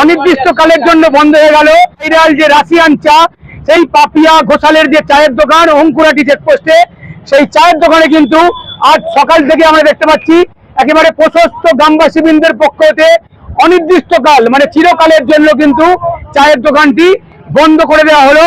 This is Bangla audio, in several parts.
অনির্দিষ্টকালের জন্য বন্ধ হয়ে গেল। ভাইরাল যে রাশিয়ান চা, সেই পাপিয়া ঘোষালের যে চায়ের দোকান, অঙ্কুরাটি চেকপোস্টে, সেই চায়ের দোকানে কিন্তু আজ সকাল থেকে আমরা দেখতে পাচ্ছি, একেবারে প্রশস্ত গ্রামবাসী বৃন্দের পক্ষ হতে অনির্দিষ্টকাল মানে চিরকালের জন্য কিন্তু চায়ের দোকানটি বন্ধ করে দেওয়া হলো।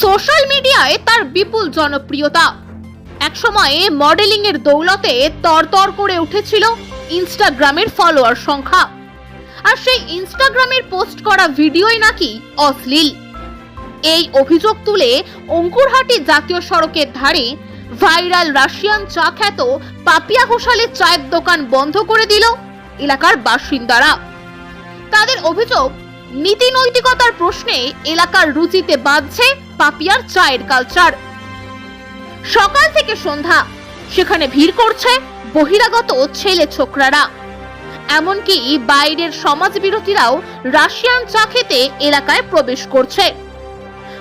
সোশ্যাল মিডিয়ায় তার বিপুল জনপ্রিয়তা। একসময়ে মডেলিং এর দৌলতে তরতর করে উঠেছিল ইনস্টাগ্রামের ফলোয়ার সংখ্যা। আর সেই ইনস্টাগ্রামের পোস্ট করা ভিডিওই নাকি অশ্লীল। এই অভিযোগ তুলে অঙ্কুরহাটি জাতীয় সড়কের ধারে ভাইরাল রাশিয়ান চা খ্যাত পাপিয়া ঘোষালের চায়ের দোকান বন্ধ করে দিল এলাকার বাসিন্দারা। তাদের অভিযোগ, নীতি নৈতিকতার প্রশ্নে এলাকার রুচিতে বাঁধছে পাপিয়ার চায়ের কালচার সকাল থেকে সন্ধ্যা, সেখানে ভিড় করছে বহিরাগত ছেলে ছোকরারা। এমনকি বাইরের সমাজ বিরোধীরাও রাশিয়ান চা খেতে এলাকায় প্রবেশ করছে।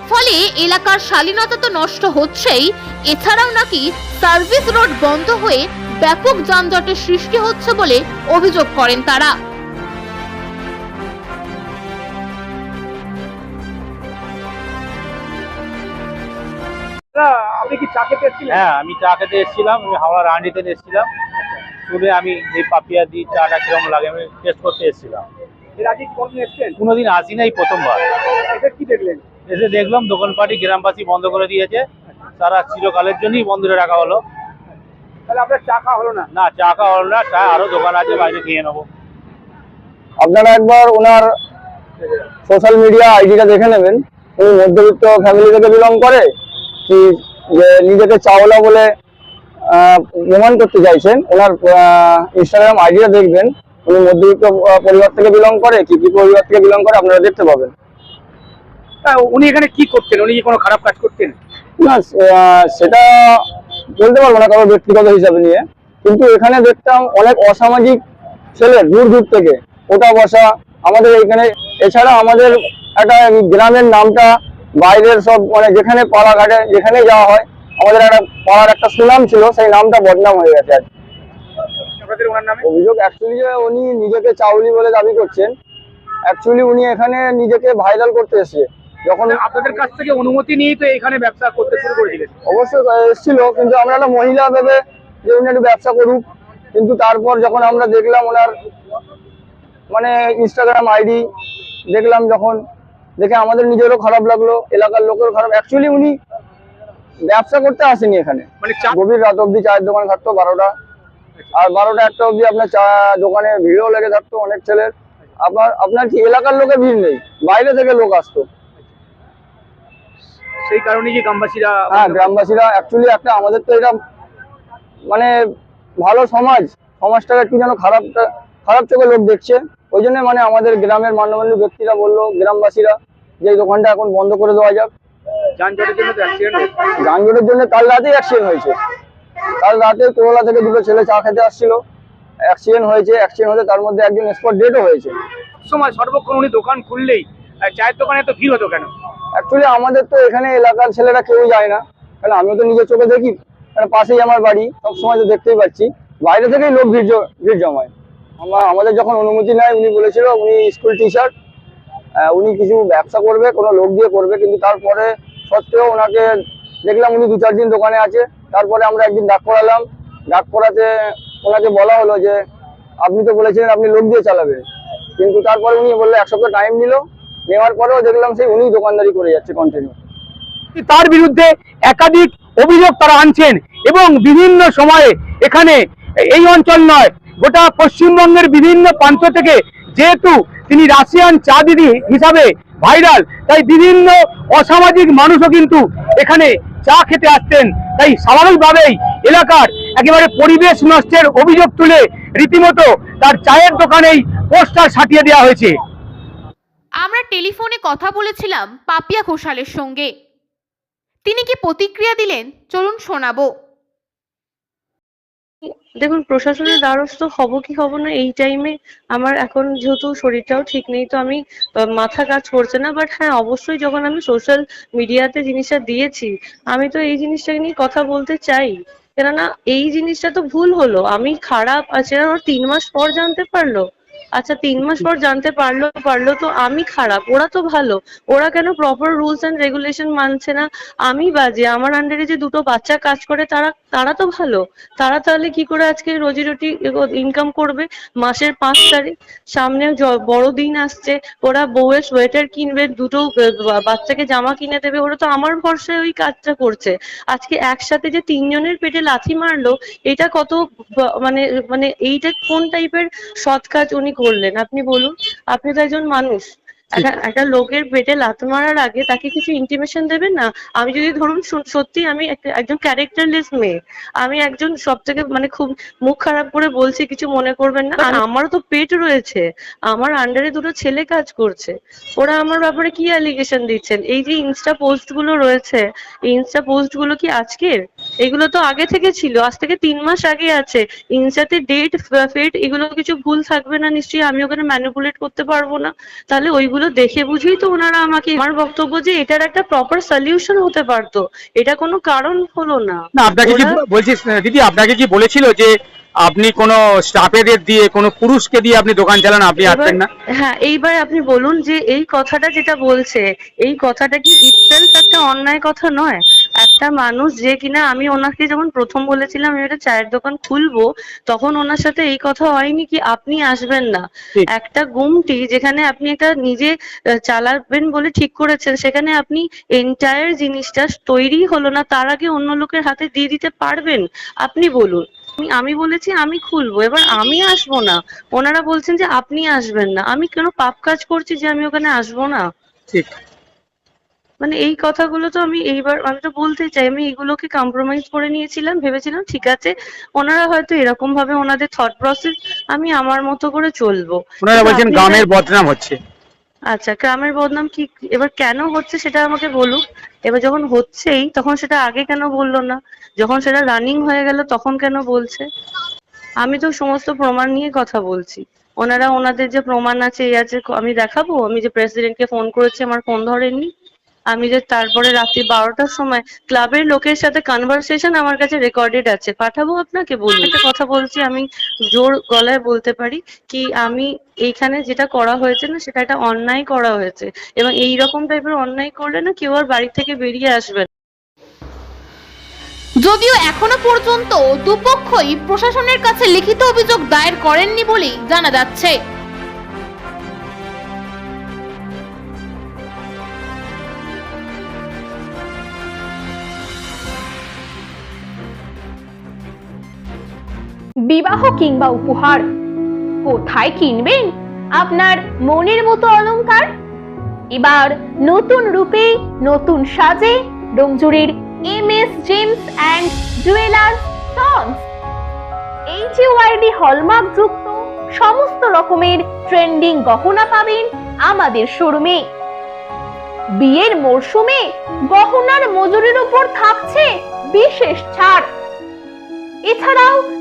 ফলে এলাকার শালীনতা তো নষ্ট হচ্ছেই, এছাড়াও নাকি সার্ভিস রোড বন্ধ হয়ে ব্যাপক যানজটের সৃষ্টি হচ্ছে বলে অভিযোগ করেন তারা। আপনি কি চা খেতে এসেছিলেন? হ্যাঁ আমি চা খেতে এসেছিলাম আমি হাওড়া রান্ডিতে এসেছিলাম। শুনে আমি এই পাপিয়া দি চাটা কীরকম লাগে আমি টেস্ট করতে এসেছিলাম। এর আগে কোনদিন এসেছেন? কোনোদিন আসি নাই প্রথমবার। এটা কি দেখলেন? এসে দেখলাম দোকানপাটি গ্রামবাসী বন্ধ করে দিয়েছে। তারা চিরকালের জন্যই বন্ধ করে রাখা হলো। তাহলে আপনার চা খাওয়া হলো না? না চা খাওয়া হলো না চা আরও দোকান আছে বাইরে খেয়ে নেব। আপনারা একবার ওনার সোশ্যাল মিডিয়া আইডিটা দেখে নেবেন। উনি মধ্যবিত্ত ফ্যামিলি থেকে বিলং করে। কি যে নিজেকে চাওলা বলে প্রমাণ করতে চাইছেন ওনার ইনস্টাগ্রাম আইডিটা দেখবেন উনি মধ্যবিত্ত পরিবার থেকে বিলং করে কি কি পরিবার থেকে বিলং করে আপনারা দেখতে পাবেন। উনি এখানে কি করতেন? উনি কি কোনো খারাপ কাজ করতেন? না সেটা বলতে পারব না কারোর ব্যক্তিগত হিসাবে নিয়ে কিন্তু এখানে দেখতাম অনেক অসামাজিক ছেলে দূর দূর থেকে ওটা বসা আমাদের এখানে। এছাড়া আমাদের একটা গ্রামের নামটা বাইরের সব মানে যেখানে পাড়াঘাটে যেখানে যাওয়া হয় আমাদের একটা পাড়ার একটা সুনাম ছিল সেই নামটা বদনাম হয়ে গেছে আর অভিযোগ অ্যাকচুয়ালি উনি নিজেকে চাউলি বলে দাবি করছেন অ্যাকচুয়ালি উনি এখানে নিজেকে ভাইরাল করতে এসেছে। যখন আপনাদের কাছ থেকে অনুমতি নিয়েই তো এখানে ব্যবসা করতে শুরু করেছিলেন অবশ্যই এসেছিল কিন্তু আমরা একটা মহিলা ভেবে যে উনি একটু ব্যবসা করুক। কিন্তু তারপর যখন আমরা দেখলাম ওনার মানে ইনস্টাগ্রাম আইডি দেখলাম যখন দেখে আমাদের নিজেরও খারাপ লাগল এলাকার লোকেরও খারাপ। অ্যাকচুয়ালি উনি ব্যবসা করতে আসেনি এখানে। মানে গভীর রাত অব্দি চায়ের দোকান থাকতো বারোটা। আর বারোটা একটা অবধি আপনার চা দোকানে ভিড়ও লেগে থাকতো অনেক ছেলের। আপনার আপনার কি এলাকার লোকের ভিড় নেই? বাইরে থেকে লোক আসতো। সেই কারণে যে গ্রামবাসীরা হ্যাঁ গ্রামবাসীরা অ্যাকচুয়ালি একটা আমাদের তো এটা মানে ভালো সমাজ। সমাজটাকে একটু যেন খারাপ খারাপ চোখে লোক দেখছে। ওই জন্য মানে আমাদের গ্রামের মান্যমান্য ব্যক্তিরা বলল গ্রামবাসীরা যে দোকানটা এখন বন্ধ করে দেওয়া যাক। যানজটের জন্য অ্যাক্সিডেন্ট যানজটের জন্য কাল রাতেই অ্যাক্সিডেন্ট হয়েছে। কাল রাতে করোলা থেকে দুটো ছেলে চা খেতে আসছিল। অ্যাক্সিডেন্ট হয়েছে অ্যাক্সিডেন্ট হতে তার মধ্যে একজন স্পট ডেটও হয়েছে। সময় সর্বক্ষণ উনি দোকান খুললেই চায়ের দোকানে এত ভিড় হতো কেন? অ্যাকচুয়ালি আমাদের তো এখানে এলাকার ছেলেরা কেউ যায় না। কারণ আমিও তো নিজের চোখে দেখি। কারণ পাশেই আমার বাড়ি সব সময় তো দেখতেই পাচ্ছি। বাইরে থেকেই লোক ভিড় ভিড় জমায়। আমার আমাদের যখন অনুমতি নেয় উনি বলেছিল উনি স্কুল টিচার উনি কিছু ব্যবসা করবে, কোনো লোক দিয়ে করবে, কিন্তু তারপরে সত্ত্বেও ওনাকে দেখলাম উনি দু চার দিন দোকানে আছে, তারপরে আমরা একদিন ডাক করালাম ডাক করাতে ওনাকে বলা হলো যে, আপনি তো বলেছিলেন আপনি লোক দিয়ে চালাবেন। কিন্তু তারপরে উনি বলল, এক সপ্তাহ টাইম নিল, নেওয়ার পরেও দেখলাম সেই উনি দোকানদারি করে যাচ্ছে কন্টিনিউ তার বিরুদ্ধে একাধিক অভিযোগ তারা আনছেন এবং বিভিন্ন সময়ে এখানে এই অঞ্চল নয়, গোটা পশ্চিমবঙ্গের বিভিন্ন প্রান্ত থেকে যেহেতু তিনি রাশিয়ান চা দিদি হিসাবে ভাইরাল। তাই বিভিন্ন অসামাজিক মানুষও কিন্তু এখানে চা খেতে আসতেন তাই স্বাভাবিকভাবেই এলাকার একেবারে পরিবেশ নষ্টের অভিযোগ তুলে রীতিমতো তার চায়ের দোকানেই পোস্টার সাটিয়ে দেওয়া হয়েছে। আমরা টেলিফোনে কথা বলেছিলাম পাপিয়া ঘোষালের সঙ্গে। তিনি কি প্রতিক্রিয়া দিলেন? চলুন শোনাবো। দেখুন, প্রশাসনের দ্বারস্থ হব কি হব না, এই টাইমে আমার এখন যেহেতু শরীরটাও ঠিক নেই, তো আমি মাথা কাজ করছে না বাট হ্যাঁ অবশ্যই যখন আমি সোশ্যাল মিডিয়াতে জিনিসটা দিয়েছি, আমি তো এই জিনিসটা নিয়ে কথা বলতে চাই। কেননা, এই জিনিসটা তো ভুল হলো, আমি খারাপ আছে তিন মাস পর জানতে পারল। আচ্ছা তিন মাস পর জানতে পারল পারল তো আমি খারাপ, ওরা তো ভালো। ওরা কেন প্রপার রুলস এন্ড রেগুলেশন মানছে না? আমি বাজে, আমার আন্ডারে যে দুটো বাচ্চা কাজ করে, তারা তারা তো ভালো। তারা তাহলে কি করে আজকে রোজি রুটি ইনকাম করবে? মাসের পাঁচ তারিখ সামনে জ- বড়দিন আসছে, ওরা বউয়ের সোয়েটার কিনবে, দুটো বাচ্চাকে জামা কিনে দেবে, ওরা তো আমার ভরসায় ওই কাজটা করছে। আজকে একসাথে যে তিনজনের পেটে লাথি মারলো, এটা কত মানে মানে এইটা কোন টাইপের সৎ কাজ উনি করলেন আপনি বলুন আপনি তো একজন মানুষ। একটা লোকের পেটে লাথ মারার আগে তাকে কিছু ইন্টিমেশন দেবেন না? আমি যদি ধরুন সত্যি আমি একজন ক্যারেক্টারলেস মেয়ে আমি একজন সব থেকে মানে খুব মুখ খারাপ করে বলছি কিছু মনে করবেন না। আর আমারও তো পেট রয়েছে। আমার আন্ডারে দুটো ছেলে কাজ করছে। ওরা আমার ব্যাপারে কি অ্যালিগেশন দিচ্ছেন? এই যে ইনস্টা পোস্টগুলো রয়েছে ইনস্টা পোস্টগুলো কি আজকের? এগুলো তো আগে থেকে ছিল আজ থেকে তিন মাস আগে আছে। ইনসাতে ডেট ফেট এগুলো কিছু ভুল থাকবে না নিশ্চয়ই আমি ওখানে ম্যানিপুলেট করতে পারব না। তাহলে ওইগুলো দেখে বুঝেই তো ওনারা আমাকে আমার বক্তব্য যে এটার একটা প্রপার সলিউশন হতে পারতো। এটা কোনো কারণ হলো না। আপনাকে কি বলছি দিদি আপনাকে কি বলেছিল যে আপনি কোনো স্টাফেদের দিয়ে কোনো পুরুষকে দিয়ে আপনি দোকান চালান আপনি আসবেন না? হ্যাঁ এইবার আপনি বলুন যে এই কথাটা যেটা বলছে এই কথাটা কি ইটসেলফ একটা অন্যায় কথা নয়? একটা মানুষ যে কিনা আমি ওনাকে যখন প্রথম বলেছিলাম আমি একটা চায়ের দোকান খুলবো। তখন ওনার সাথে এই কথা হয়নি কি আপনি আসবেন না। একটা গুমটি যেখানে আপনি একটা নিজে চালাবেন বলে ঠিক করেছেন সেখানে আপনি এন্টায়ার জিনিসটা তৈরি হলো না তার আগে অন্য লোকের হাতে দিয়ে দিতে পারবেন। আপনি বলুন। আমি আমি বলেছি আমি খুলবো এবার আমি আসব না। ওনারা বলছেন যে আপনি আসবেন না। আমি কেন পাপ কাজ করছি যে আমি ওখানে আসব না? ঠিক। মানে এই কথাগুলো তো আমি এইবার আমি তো বলতে চাই আমি এগুলোকে কম্প্রোমাইজ করে নিয়েছিলাম ভেবেছিলাম ঠিক আছে ওনারা হয়তো এরকম ভাবে ওনাদের থট প্রসেস আমি আমার মতো করে চলবো। ওনারা বলছেন গ্রামের বদনাম হচ্ছে। আচ্ছা গ্রামের বদনাম কি এবার কেন হচ্ছে সেটা আমাকে বলুক। এবার যখন হচ্ছেই তখন সেটা আগে কেন বলল না? যখন সেটা রানিং হয়ে গেল তখন কেন বলছে? আমি তো সমস্ত প্রমাণ নিয়ে কথা বলছি। ওনারা ওনাদের যে প্রমাণ আছে এই আছে আমি দেখাবো? আমি যে প্রেসিডেন্টকে ফোন করেছি আমার ফোন ধরেননি আমি যে তারপরে রাত্রি বারোটার সময় ক্লাবের লোকের সাথে কনভারসেশন আমার কাছে রেকর্ডেড আছে। পাঠাবো আপনাকে বলুন? একটা কথা বলছি, আমি জোর গলায় বলতে পারি কি, আমি এইখানে যেটা করা হয়েছে না, সেটা একটা অন্যায় করা হয়েছে। এবং এই রকম টাইপের অন্যায় করলে না কেউ আর বাড়ি থেকে বেরিয়ে আসবে না। যদিও এখনও পর্যন্ত দুপক্ষই প্রশাসনের কাছে লিখিত অভিযোগ দায়ের করেননি বলেই জানা যাচ্ছে। বিবাহ কিংবা উপহার। কোথায় কিনবেন? আপনার মনের মতো অলংকার? এবার নতুন রূপে, নতুন সাজে ডোমজুরির M S, gems and jewellers tonnes. HUID hallmark যুক্ত সমস্ত রকমের ট্রেন্ডিং গহনা পাবেন আমাদের শোরুমে। বিয়ের মরশুমে গহনার মজুরির উপর থাকছে বিশেষ ছাড়। এছাড়াও